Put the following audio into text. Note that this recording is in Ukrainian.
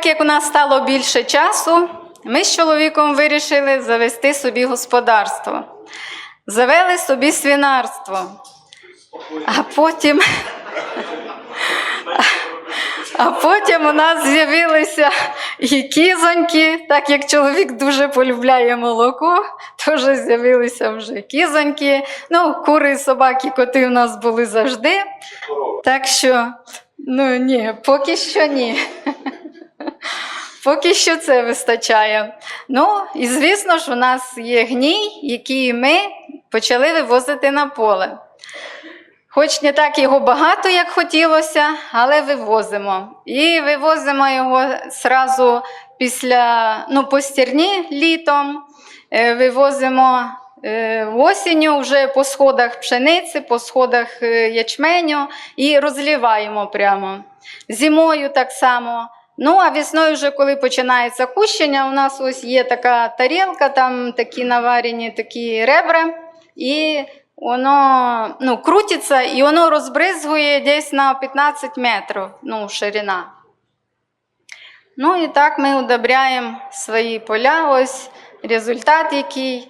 так як у нас стало більше часу, ми з чоловіком вирішили завести собі господарство. Завели собі свинарство. А потім, а потім у нас з'явилися і кізоньки, так як чоловік дуже полюбляє молоко, теж з'явилися вже кізоньки. Ну, кури, собаки, коти у нас були завжди. Так що, ну ні, поки що ні. Поки що це вистачає. Ну, і звісно ж, у нас є гній, який ми почали вивозити на поле. Хоч не так його багато, як хотілося, але вивозимо. І вивозимо його зразу після ну, по стерні літом, е, вивозимо е, осінню вже по сходах пшениці, по сходах е, ячменю і розліваємо прямо. Зимою так само. Ну, а весною, вже коли починається кущення, у нас ось є така тарілка, там такі наварені такі ребра, і воно ну, крутиться і воно розбризгує десь на 15 метрів ну, ширина. Ну і так ми удобряємо свої поля. Ось результат який.